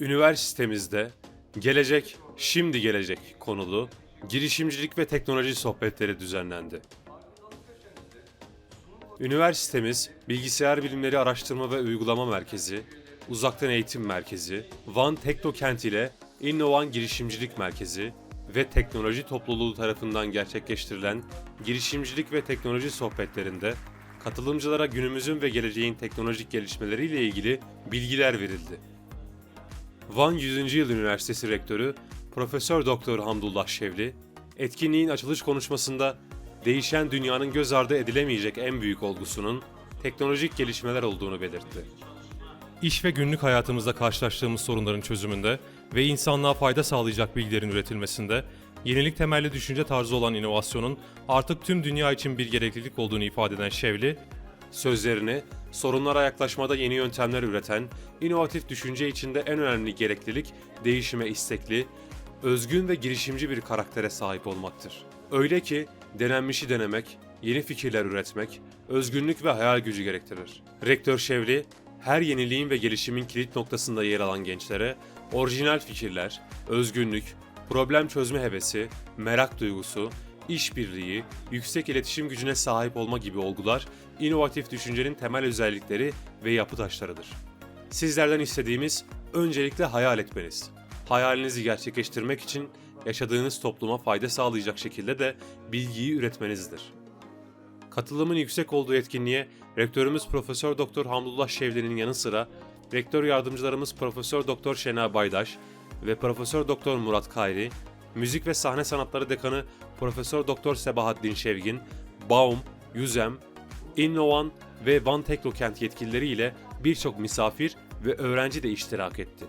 Üniversitemizde Gelecek, Şimdi Gelecek konulu girişimcilik ve teknoloji sohbetleri düzenlendi. Üniversitemiz Bilgisayar Bilimleri Araştırma ve Uygulama Merkezi, Uzaktan Eğitim Merkezi, Van Teknokent ile İnnovan Girişimcilik Merkezi ve Teknoloji Topluluğu tarafından gerçekleştirilen girişimcilik ve teknoloji sohbetlerinde katılımcılara günümüzün ve geleceğin teknolojik gelişmeleriyle ilgili bilgiler verildi. Van 100. Yıl Üniversitesi Rektörü Profesör Doktor Hamdullah Şevli, etkinliğin açılış konuşmasında değişen dünyanın göz ardı edilemeyecek en büyük olgusunun teknolojik gelişmeler olduğunu belirtti. İş ve günlük hayatımızda karşılaştığımız sorunların çözümünde ve insanlığa fayda sağlayacak bilgilerin üretilmesinde yenilik temelli düşünce tarzı olan inovasyonun artık tüm dünya için bir gereklilik olduğunu ifade eden Şevli, Sözlerini sorunlara yaklaşmada yeni yöntemler üreten, inovatif düşünce içinde en önemli gereklilik değişime istekli, özgün ve girişimci bir karaktere sahip olmaktır. Öyle ki denenmişi denemek, yeni fikirler üretmek, özgünlük ve hayal gücü gerektirir. Rektör Şevli, her yeniliğin ve gelişimin kilit noktasında yer alan gençlere orijinal fikirler, özgünlük, problem çözme hevesi, merak duygusu, işbirliği, yüksek iletişim gücüne sahip olma gibi olgular inovatif düşüncenin temel özellikleri ve yapı taşlarıdır. Sizlerden istediğimiz öncelikle hayal etmeniz. Hayalinizi gerçekleştirmek için yaşadığınız topluma fayda sağlayacak şekilde de bilgiyi üretmenizdir. Katılımın yüksek olduğu etkinliğe rektörümüz Profesör Doktor Hamdullah Şevli'nin yanı sıra rektör yardımcılarımız Profesör Doktor Şena Baydaş ve Profesör Doktor Murat Kayri, Müzik ve Sahne Sanatları Dekanı Profesör Doktor Sebahattin Şevgin, Baum, Yüzem, Innovan ve Van Teknokent yetkilileri ile birçok misafir ve öğrenci de iştirak etti.